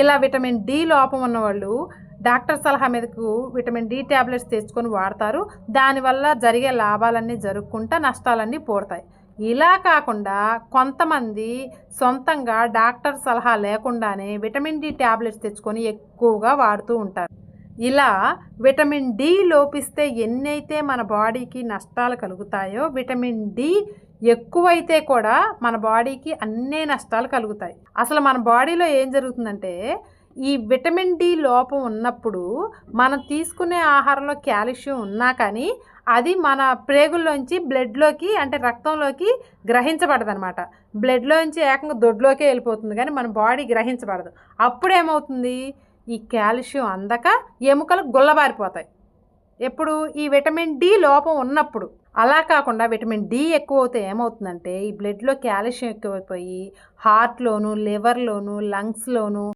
ఇలా vitamin D లోపం ఉన్నవాళ్ళు డాక్టర్ సలహా మీదకు విటమిన్ డి ట్యాబ్లెట్స్ తెచ్చుకొని వాడతారు. దానివల్ల జరిగే లాభాలన్నీ జరుపుకుంటా నష్టాలన్నీ పోడతాయి ఇలా కాకుండా కొంతమంది సొంతంగా డాక్టర్ సలహా లేకుండానే విటమిన్ డి ట్యాబ్లెట్స్ తెచ్చుకొని ఎక్కువగా వాడుతూ ఉంటారు. ఇలా విటమిన్ డి లోపిస్తే ఎన్నైతే మన బాడీకి నష్టాలు కలుగుతాయో విటమిన్ డి ఎక్కువైతే కూడా మన బాడీకి అన్నే నష్టాలు కలుగుతాయి. అసలు మన బాడీలో ఏం జరుగుతుందంటే ఈ విటమిన్ డి లోపం ఉన్నప్పుడు మనం తీసుకునే ఆహారంలో కాల్షియం ఉన్నా కానీ అది మన ప్రేగుల్లోంచి బ్లడ్లోకి అంటే రక్తంలోకి గ్రహించబడదనమాట బ్లడ్లోంచి ఏకంగా దొడ్లోకే వెళ్ళిపోతుంది కానీ మన బాడీ గ్రహించబడదు. అప్పుడు ఏమవుతుంది ఈ కాల్షియం అందక ఎముకలు గుల్లబారిపోతాయి. ఎప్పుడు ఈ విటమిన్ డి లోపం ఉన్నప్పుడు అలా కాకుండా విటమిన్ డి ఎక్కువ అవుతే ఏమవుతుందంటే ఈ బ్లడ్లో కాల్షియం ఎక్కువైపోయి హార్ట్లోను లివర్లోను లంగ్స్లోను